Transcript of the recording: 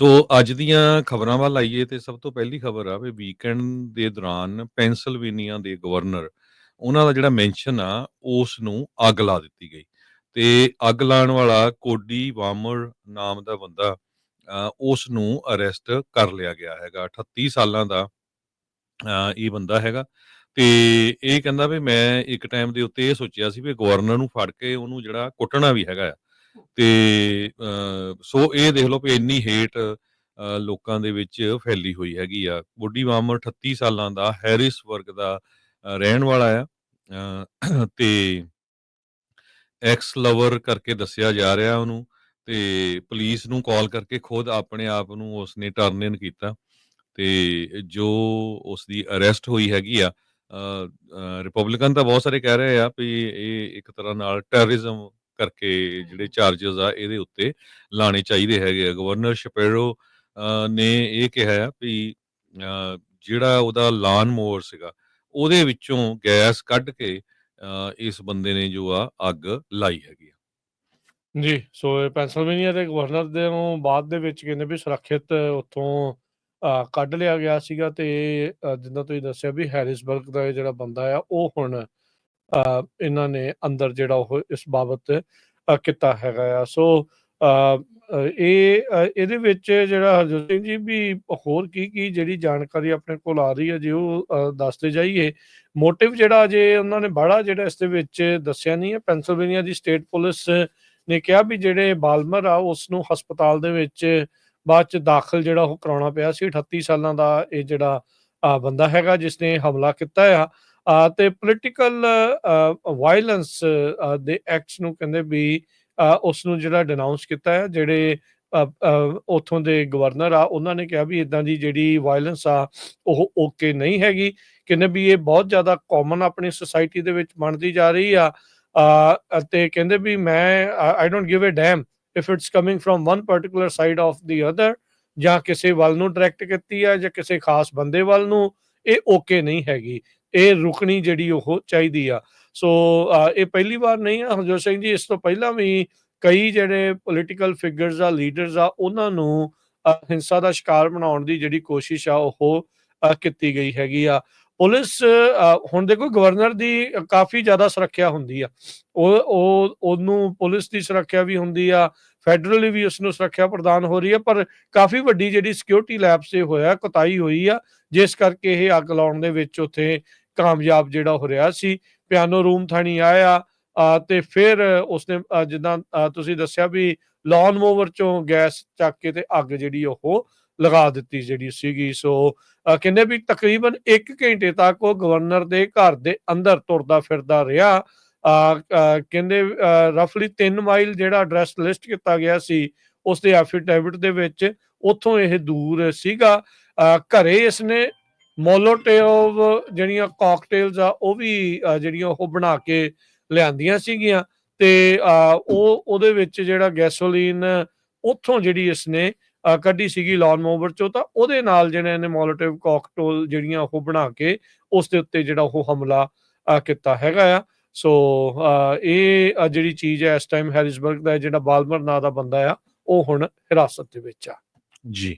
ਤੋ ਅੱਜ ਦੀਆਂ ਖਬਰਾਂ ਵੱਲ ਆਈਏ ਤੇ ਸਭ ਤੋਂ ਪਹਿਲੀ ਖਬਰ ਆ ਵੀ ਵੀਕਐਂਡ ਦੇ ਦੌਰਾਨ ਪੈਂਸਿਲਵੇਨੀਆ ਦੇ ਗਵਰਨਰ ਉਹਨਾਂ ਦਾ ਜਿਹੜਾ ਮੈਂਸ਼ਨ ਆ ਉਸ ਨੂੰ ਅੱਗ ਲਾ ਦਿੱਤੀ ਗਈ। ਤੇ ਅੱਗ ਲਾਉਣ ਵਾਲਾ ਕੋਡੀ ਵਾਮਰ ਨਾਮ ਦਾ ਬੰਦਾ ਅ, ਉਸ ਨੂੰ ਅਰੈਸਟ ਕਰ ਲਿਆ ਗਿਆ ਹੈਗਾ। 38 ਸਾਲਾਂ ਦਾ ਇਹ ਬੰਦਾ ਹੈਗਾ। ਤੇ ਇਹ ਕਹਿੰਦਾ ਵੀ ਮੈਂ ਇੱਕ ਟਾਈਮ ਦੇ ਉੱਤੇ ਇਹ ਸੋਚਿਆ ਸੀ ਵੀ ਗਵਰਨਰ ਨੂੰ ਫੜ ਕੇ ਉਹਨੂੰ ਜਿਹੜਾ ਕੁੱਟਣਾ ਵੀ ਹੈਗਾ ਆ। ਤੇ ਸੋ ਇਹ ਦੇਖ ਲਓ ਵੀ ਇੰਨੀ ਹੇਟ ਲੋਕਾਂ ਦੇ ਵਿੱਚ ਫੈਲੀ ਹੋਈ ਹੈਗੀ ਆ। ਬੁੱਢੀ ਵਾਮਰ 38 ਸਾਲਾਂ ਦਾ ਹੈਰਿਸਬਰਗ ਦਾ ਰਹਿਣ ਵਾਲਾ ਆ। ਤੇ ਐਕਸ ਲਵਰ ਕਰਕੇ ਦੱਸਿਆ ਜਾ ਰਿਹਾ ਉਹਨੂੰ ਤੇ ਪੁਲਿਸ ਨੂੰ ਕਾਲ ਕਰਕੇ ਖੁਦ ਆਪਣੇ ਆਪ ਨੂੰ ਉਸਨੇ ਟਰਨ ਇਨ ਕੀਤਾ ਤੇ ਜੋ ਉਸ ਦੀ ਅਰੈਸਟ ਹੋਈ ਹੈਗੀ ਆ ਰਿਪਬਲਿਕਨ ਤਾਂ ਬਹੁਤ ਸਾਰੇ ਕਹਿ ਰਹੇ ਆ ਵੀ ਇਹ ਇੱਕ ਤਰ੍ਹਾਂ ਨਾਲ ਟੈਰਰਿਜ਼ਮ ਕਰਕੇ ਜਿਹੜੇ ਚਾਰजेस ਆ ਇਹਦੇ ਉੱਤੇ ਲਾਣੇ ਚਾਹੀਦੇ ਹੈਗੇ ਆ। ਗਵਰਨਰ ਸ਼ਪੇਰੋ ਨੇ ਇਹ ਕਿਹਾ ਆ ਵੀ ਜਿਹੜਾ ਉਹਦਾ ਲਾਨ ਮੋਵਰ ਸੀਗਾ ਉਹਦੇ ਵਿੱਚੋਂ ਗੈਸ ਕੱਢ ਕੇ ਅ, ਇਸ ਬੰਦੇ ਨੇ ਜੋ ਆ ਅੱਗ ਲਾਈ ਹੈਗੀ ਆ। ਜੀ ਸੋ ਇਹ ਪੈਂਸਿਲਵੇਨੀਆ ਦੇ ਗਵਰਨਰ ਦੇ ਨੂੰ ਬਾਅਦ ਦੇ ਵਿੱਚ ਕਹਿੰਦੇ ਵੀ ਸੁਰੱਖਿਅਤ ਉੱਥੋਂ ਅ, ਕੱਢ ਲਿਆ ਗਿਆ ਸੀਗਾ ਤੇ ਅ, ਤੁਸੀਂ ਦੱਸਿਆ ਵੀ ਹੈਰਿਸਬਰਗ ਦਾ ਜਿਹੜਾ ਬੰਦਾ ਆ ਉਹ ਹੁਣ ਇਹਨਾਂ ਨੇ ਅੰਦਰ ਜਿਹੜਾ ਉਹ ਇਸ ਬਾਬਤ ਕੀਤਾ ਹੈਗਾ ਆ। ਸੋ ਅ, ਇਹ ਇਹਦੇ ਵਿੱਚ ਜਿਹੜਾ ਹਰਜੋਤ ਸਿੰਘ ਜੀ ਵੀ ਹੋਰ ਕੀ ਕੀ ਜਿਹੜੀ ਜਾਣਕਾਰੀ ਆਪਣੇ ਕੋਲ ਆ ਰਹੀ ਹੈ ਜੇ ਉਹ ਦੱਸਦੇ ਜਾਈਏ। ਮੋਟਿਵ ਜਿਹੜਾ ਜੇ ਉਹਨਾਂ ਨੇ ਬੜਾ ਜਿਹੜਾ ਇਸ ਦੇ ਵਿੱਚ ਦੱਸਿਆ ਨਹੀਂ ਹੈ। ਪੈਂਸਿਲਵੇਨੀਆ ਦੀ ਸਟੇਟ ਪੁਲਿਸ ਨੇ ਕਿਹਾ ਵੀ ਜਿਹੜੇ ਬਾਲਮਰ ਆ ਉਸ ਨੂੰ ਹਸਪਤਾਲ ਦੇ ਵਿੱਚ ਬਾਅਦ ਚ ਦਾਖਲ ਜਿਹੜਾ ਉਹ ਕਰਾਉਣਾ ਪਿਆ ਸੀ। 38 ਸਾਲਾਂ ਦਾ ਇਹ ਜਿਹੜਾ ਅ, ਬੰਦਾ ਹੈਗਾ ਜਿਸ ਨੇ ਹਮਲਾ ਕੀਤਾ ਆ। ਤੇ ਪੋਲੀਟੀਕਲ ਵਾਇਲੈਂਸ ਦੇ ਐਕਟਸ ਨੂੰ ਕਹਿੰਦੇ ਵੀ ਅ, ਉਸ ਨੂੰ ਜਿਹੜਾ ਡਿਨਾਉਂਸ ਕੀਤਾ ਹੈ ਜਿਹੜੇ ਅ, ਉੱਥੋਂ ਦੇ ਗਵਰਨਰ ਆ ਉਹਨਾਂ ਨੇ ਕਿਹਾ ਵੀ ਇਦਾਂ ਦੀ ਜਿਹੜੀ ਵਾਇਲੈਂਸ ਆ ਉਹ ਓਕੇ ਨਹੀਂ ਹੈਗੀ। ਕਹਿੰਦੇ ਵੀ ਇਹ ਬਹੁਤ ਜ਼ਿਆਦਾ ਕਾਮਨ ਆਪਣੀ ਸੋਸਾਇਟੀ ਦੇ ਵਿੱਚ ਬਣਦੀ ਜਾ ਰਹੀ ਆ। ਅਤੇ ਕਹਿੰਦੇ ਵੀ ਮੈਂ I don't give a damn if it's coming from one particular side of the other ਜਾਂ ਕਿਸੇ ਵੱਲ ਨੂੰ ਡਾਇਰੈਕਟ ਕੀਤੀ ਆ ਜਾਂ ਕਿਸੇ ਖਾਸ ਬੰਦੇ ਵੱਲ ਨੂੰ ਇਹ ਓਕੇ ਨਹੀਂ ਹੈਗੀ। ਇਹ ਰੁਕਣੀ ਜਿਹੜੀ ਉਹ ਚਾਹੀਦੀ ਆ। ਸੋ ਇਹ ਪਹਿਲੀ ਵਾਰ ਨਹੀਂ ਆ। ਹਰਜੋਤ ਸਿੰਘ ਜੀ, ਇਸ ਤੋਂ ਪਹਿਲਾਂ ਵੀ ਕਈ ਜਿਹੜੇ ਪੋਲੀਟੀਕਲ ਫਿਗਰਸ ਆ ਲੀਡਰਸ ਆ, ਉਹਨਾਂ ਨੂੰ ਹਿੰਸਾ ਦਾ ਸ਼ਿਕਾਰ ਬਣਾਉਣ ਦੀ ਜਿਹੜੀ ਕੋਸ਼ਿਸ਼ ਆ, ਉਹ ਕੀਤੀ ਗਈ ਹੈਗੀ ਆ। ਪੁਲਿਸ ਹੁਣ ਦੇਖੋ ਗਵਰਨਰ ਦੀ ਕਾਫੀ ਜ਼ਿਆਦਾ ਸੁਰੱਖਿਆ ਹੁੰਦੀ ਆ। ਉਹ ਉਹ, ਉਹਨੂੰ ਪੁਲਿਸ ਦੀ ਸੁਰੱਖਿਆ ਵੀ ਹੁੰਦੀ ਆ। ਫੈਡਰਲੀ ਵੀ ਉਸ ਨੂੰ ਸੁਰੱਖਿਆ ਪ੍ਰਦਾਨ ਹੋ ਰਹੀ ਹੈ, ਪਰ ਕਾਫੀ ਵੱਡੀ ਜਿਹੜੀ ਸਿਕਿਉਰਿਟੀ ਲੈਬਸ ਤੇ ਹੋਇਆ, ਕੁਤਾਈ ਹੋਈ ਆ, ਜਿਸ ਕਰਕੇ ਇਹ ਅੱਗ ਲਾਉਣ ਦੇ ਵਿੱਚ ਉੱਥੇ ਕਾਮਯਾਬ ਜਿਹੜਾ ਹੋ ਰਿਹਾ ਸੀ। ਪਿਆਨੋ ਰੂਮ ਥਾਣੀ ਆਇਆ ਤੇ ਫਿਰ ਉਸਨੇ ਜਿੱਦਾਂ ਤੁਸੀਂ ਦੱਸਿਆ ਵੀ ਲਾਨ ਮੋਵਰ ਚੋਂ ਗੈਸ ਚੱਕ ਕੇ ਤੇ ਅੱਗ ਜਿਹੜੀ ਉਹ ਲਗਾ ਦਿੱਤੀ ਜਿਹੜੀ ਸੀਗੀ। ਸੋ ਕਹਿੰਦੇ ਵੀ ਤਕਰੀਬਨ 1 ਘੰਟੇ ਤੱਕ ਉਹ ਗਵਰਨਰ ਦੇ ਘਰ ਦੇ ਅੰਦਰ ਤੁਰਦਾ ਫਿਰਦਾ ਰਿਹਾ। ਕਹਿੰਦੇ ਰਫਲੀ 3 ਮਾਈਲ ਜਿਹੜਾ ਐਡਰੈਸ ਲਿਸਟ ਕੀਤਾ ਗਿਆ ਸੀ ਉਸ ਦੇ ਐਫੀਡੇਵਿਟ ਦੇ ਵਿੱਚ ਉੱਥੋਂ ਇਹ ਦੂਰ ਸੀਗਾ। ਅ, ਘਰੇ ਇਸਨੇ ਮੋਲੋਟੇਵ ਜਿਹੜੀਆਂ ਕਾਕਟੇਲਸ ਆ ਉਹ ਵੀ ਜਿਹੜੀਆਂ ਉਹ ਬਣਾ ਕੇ ਲਿਆਂਦੀਆਂ ਸੀਗੀਆਂ ਤੇ ਉਹ ਉਹਦੇ ਵਿੱਚ ਜਿਹੜਾ ਗੈਸੋਲੀਨ ਉੱਥੋਂ ਜਿਹੜੀ ਇਸਨੇ ਅ, ਕੱਢੀ ਸੀਗੀ ਲੌਨ ਮੋਵਰ ਚੋਂ ਤਾਂ ਉਹਦੇ ਨਾਲ ਜਿਹੜੇ ਨੇ ਮੋਲੋਟਿਵ ਕਾਕਟੇਲ ਜਿਹੜੀਆਂ ਉਹ ਬਣਾ ਕੇ ਉਸ ਦੇ ਉੱਤੇ ਜਿਹੜਾ ਉਹ ਹਮਲਾ ਕੀਤਾ ਹੈਗਾ ਆ। ਸੋ ਇਹ ਜਿਹੜੀ ਚੀਜ਼ ਹੈ ਇਸ ਟਾਈਮ ਹੈਰਿਸਬਰਗ ਦਾ ਜਿਹੜਾ ਬਾਲਮਰ ਨਾਂ ਦਾ ਬੰਦਾ ਆ, ਉਹ ਹੁਣ ਹਿਰਾਸਤ ਦੇ ਵਿੱਚ ਆ। ਜੀ।